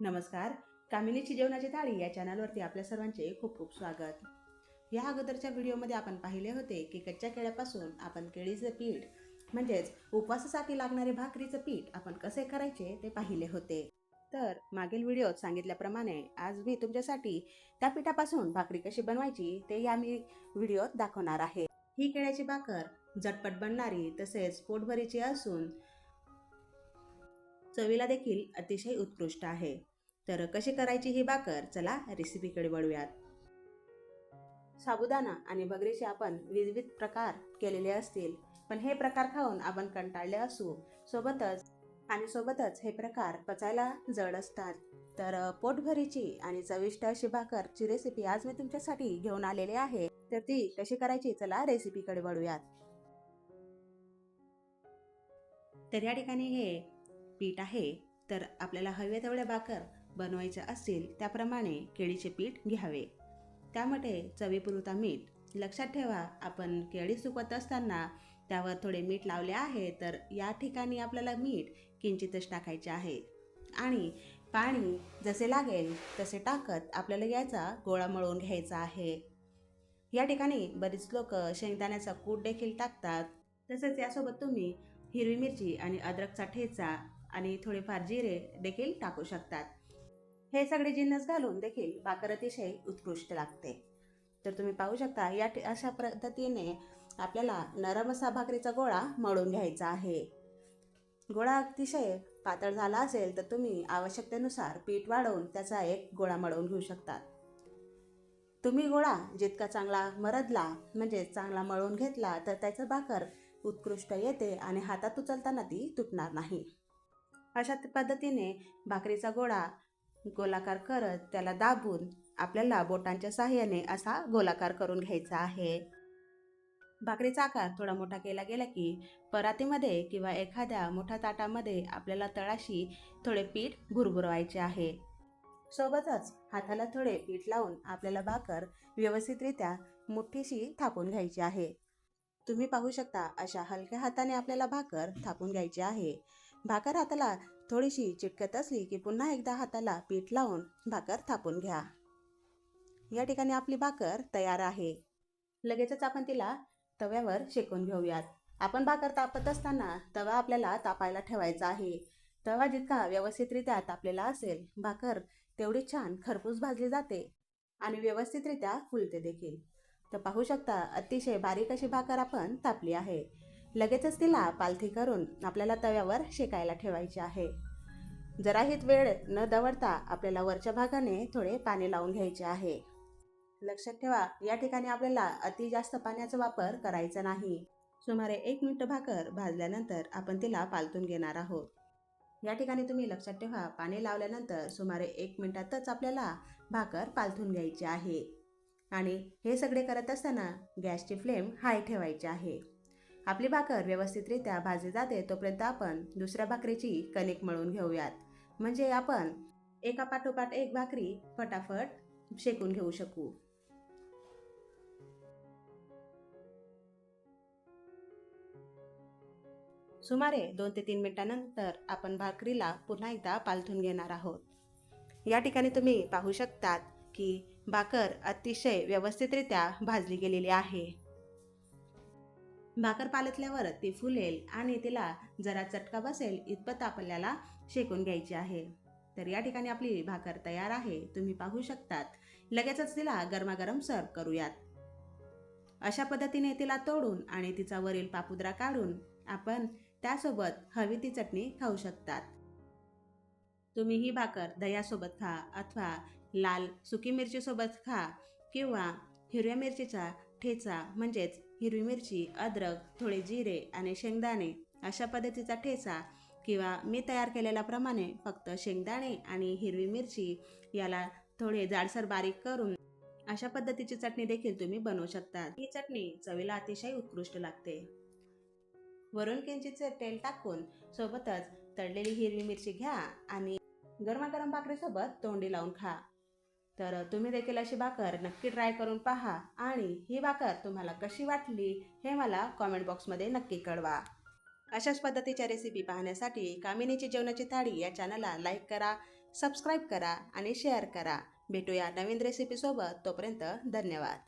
नमस्कार. कामिनीची जेवणाची थाळी या चॅनलवरती आपल्या सर्वांचे खूप खूप स्वागत. या अगोदरच्या व्हिडिओमध्ये आपण पाहिले होते की कच्च्या केळ्यापासून आपण केळीचं पीठ म्हणजेच उपवासासाठी लागणारे भाकरीचं पीठ आपण कसे करायचे ते पाहिले होते. तर मागील व्हिडिओत सांगितल्याप्रमाणे आज मी तुमच्यासाठी त्या पिठापासून भाकरी कशी बनवायची ते या मी व्हिडिओत दाखवणार आहे. ही केळ्याची भाकर झटपट बनणारी तसेच पोटभरीची असून चवीला देखील अतिशय उत्कृष्ट आहे. तर कशी करायची ही भाकर चला रेसिपीकडे वळूयात. साबुदाणा आणि बगरीचे आपण विविध प्रकार केलेले असतील. पण हे प्रकार खाऊन आपण कंटाळले असू. सोबतच आणि सोबतच हे प्रकार पचायला जड असतात. तर पोटभरीची आणि चविष्ट अशी भाकरची रेसिपी आज मी तुमच्यासाठी घेऊन आलेली आहे. तर ती कशी करायची? चला रेसिपीकडे वळूयात. तर या ठिकाणी हे पीठ आहे तर आपल्याला हवे तेवढ्या भाकर बनवायच्या असतील त्याप्रमाणे केळीचे पीठ घ्यावे. त्यामध्ये चवीपुरता मीठ. लक्षात ठेवा आपण केळी सुकवत असताना त्यावर थोडे मीठ लावले आहे तर या ठिकाणी आपल्याला मीठ किंचितच टाकायचे आहे. आणि पाणी जसे लागेल तसे टाकत आपल्याला याचा गोळा मळून घ्यायचा आहे. या ठिकाणी बरीच लोक शेंगदाण्याचा कूट देखील टाकतात. तसेच यासोबत तुम्ही हिरवी मिरची आणि अद्रकचा ठेचा आणि थोडेफार जिरे देखील टाकू शकतात. हे सगळे जिन्नस घालून देखील भाकर अतिशय उत्कृष्ट लागते. तर तुम्ही पाहू शकता या अशा पद्धतीने आपल्याला नरम असा भाकरीचा गोळा मळून घ्यायचा आहे. गोळा अतिशय पातळ झाला असेल तर तुम्ही आवश्यकतेनुसार पीठ वाढवून त्याचा एक गोळा मळवून घेऊ शकतात तुम्ही गोळा जितका चांगला मरदला म्हणजे चांगला मळून घेतला तर त्याचं भाकर उत्कृष्ट येते आणि हातात उचलताना ती तुटणार नाही. अशा पद्धतीने भाकरीचा गोळा गोलाकार करत त्याला दाबून आपल्याला बोटांच्या साहाय्याने असा गोलाकार करून घ्यायचा आहे. भाकरीचा आकार थोडा मोठा केला गेला की परातीमध्ये किंवा एखाद्या मोठ्या ताटामध्ये आपल्याला तळाशी थोडे पीठ भुरभुरवायचे आहे. सोबतच हाताला थोडे पीठ लावून आपल्याला भाकर व्यवस्थितरित्या मुठ्ठीशी थापून घ्यायची आहे. तुम्ही पाहू शकता अशा हलक्या हाताने आपल्याला भाकर थापून घ्यायची आहे. भाकर हाताला थोडीशी चिटकत असली की पुन्हा एकदा हाताला पीठ लावून भाकर थापून घ्या. या ठिकाणी आपली भाकर तयार आहे. लगेचच आपण तिला तव्यावर शेकून घेऊयात. आपण भाकर तापत असताना तवा आपल्याला तापायला ठेवायचा आहे. तवा जितका व्यवस्थितरित्या तापलेला असेल भाकर तेवढी छान खरपूस भाजली जाते आणि व्यवस्थितरित्या फुलते देखील. तर पाहू शकता अतिशय बारीक अशी भाकर आपण तापली आहे. लगेचच तिला पालथी करून आपल्याला तव्यावर शेकायला ठेवायची आहे. जराहीत वेळ न दवडता आपल्याला वरच्या भागाने थोडे पाणी लावून घ्यायचे आहे. लक्षात ठेवा या ठिकाणी आपल्याला अति जास्त पाण्याचा वापर करायचा नाही. सुमारे एक मिनिट भाकर भाजल्यानंतर आपण तिला पालतून घेणार आहोत. या ठिकाणी तुम्ही लक्षात ठेवा पाणी लावल्यानंतर सुमारे एक मिनिटातच आपल्याला भाकर पालथून घ्यायची आहे. आणि हे सगळे करत असताना गॅसची फ्लेम हाय ठेवायची आहे. आपली भाकर व्यवस्थितरित्या भाजली जाते तोपर्यंत आपण दुसऱ्या भाकरीची कणिक मळून घेऊयात. म्हणजे आपण एका पाठोपाठ एक भाकरी फटाफट शेकून घेऊ शकू. सुमारे दोन ते तीन मिनिटांनंतर आपण भाकरीला पुन्हा एकदा पालथून घेणार आहोत. या ठिकाणी तुम्ही पाहू शकतात की भाकर अतिशय व्यवस्थितरित्या भाजली गेलेली आहे. भाकर पालतल्यावर ती फुलेल आणि तिला जरा चटका बसेल इतपत आपल्याला शेकून घ्यायची आहे. तर या ठिकाणी आपली भाकर तयार आहे. तुम्ही पाहू शकतात. लगेचच तिला गरमागरम सर्व करूयात. अशा पद्धतीने तिला तोडून आणि तिचा वरील पापुद्रा काढून आपण त्यासोबत हवी ती चटणी खाऊ शकतात. तुम्ही ही भाकर दह्यासोबत खा अथवा लाल सुकी मिरचीसोबत खा किंवा हिरव्या मिरचीचा ठेचा म्हणजेच हिरवी मिरची अद्रक थोडे जिरे आणि शेंगदाणे अशा पद्धतीचा ठेचा किंवा मी तयार केलेल्याप्रमाणे फक्त शेंगदाणे आणि हिरवी मिरची याला थोडे जाडसर बारीक करून अशा पद्धतीची चटणी देखील तुम्ही बनवू शकता. ही चटणी चवीला अतिशय उत्कृष्ट लागते. वरून किंचितचे तेल टाकून सोबतच तळलेली हिरवी मिरची घ्या आणि गरमागरम भाकरीसोबत तोंडी लावून खा. तर तुम्ही देखील अशी भाकर नक्की ट्राय करून पहा आणि ही भाकर तुम्हाला कशी वाटली हे मला कॉमेंट बॉक्समध्ये नक्की कळवा. अशाच पद्धतीच्या रेसिपी पाहण्यासाठी कामिनीची जेवणाची थाळी या चॅनलला लाईक करा सबस्क्राईब करा आणि शेअर करा. भेटूया नवीन रेसिपीसोबत तोपर्यंत धन्यवाद.